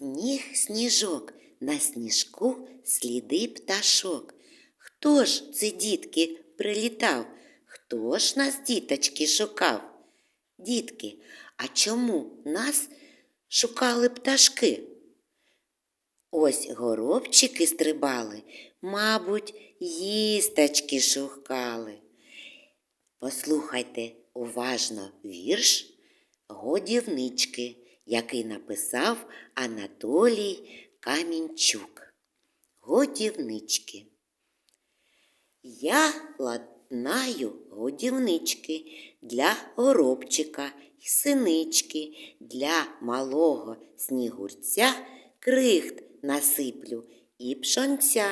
Сніг, сніжок, на сніжку сліди пташок. Хто ж це, дітки, прилітав? Хто ж нас, діточки, шукав? Дітки, а чому нас шукали пташки? Ось горобчики стрибали, мабуть, їсточки шукали. Послухайте уважно вірш Годівнички, який написав Анатолій Камінчук. Годівнички. Я ладнаю годівнички для горобчика й синички, для малого снігурця крихт насиплю і пшонця.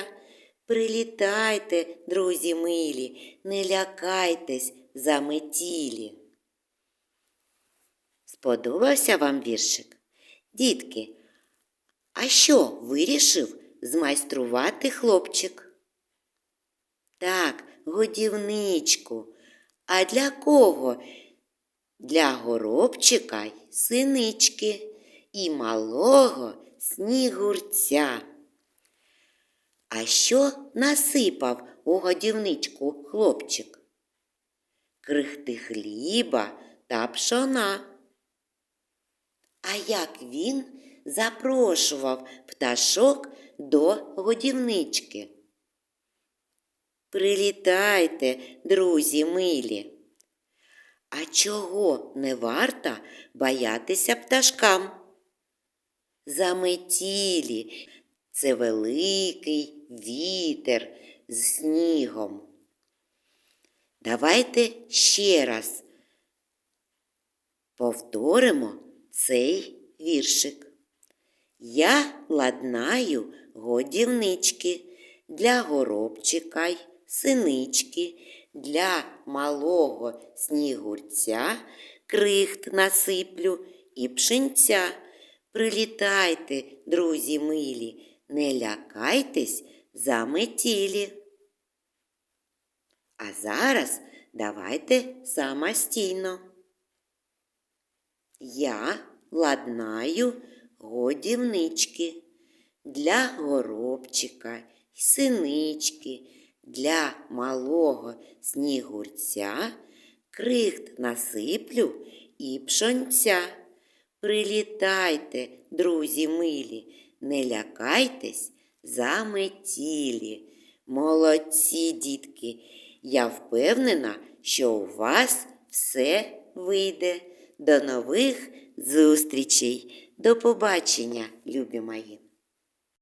Прилітайте, друзі милі, не лякайтесь заметілі. Сподобався вам віршик? Дітки, а що вирішив змайструвати хлопчик? Так, годівничку. А для кого? Для горобчика й синички і малого снігурця. А що насипав у годівничку хлопчик? Крихти хліба та пшона. А як він запрошував пташок до годівнички? Прилітайте, друзі милі. А чого не варто боятися пташкам? Заметілі це великий вітер з снігом. Давайте ще раз повторимо цей віршик. Я ладнаю годівнички для горобчика й синички, для малого снігурця крихт насиплю і пшенця. Прилітайте, друзі милі, не лякайтесь заметілі. А зараз давайте самостійно. Я ладнаю годівнички для горобчика й синички, для малого снігурця, крихт насиплю і пшонця. Прилітайте, друзі милі, не лякайтесь заметілі. Молодці, дітки, я впевнена, що у вас все вийде. До нових зустрічей. До побачення, любі мої!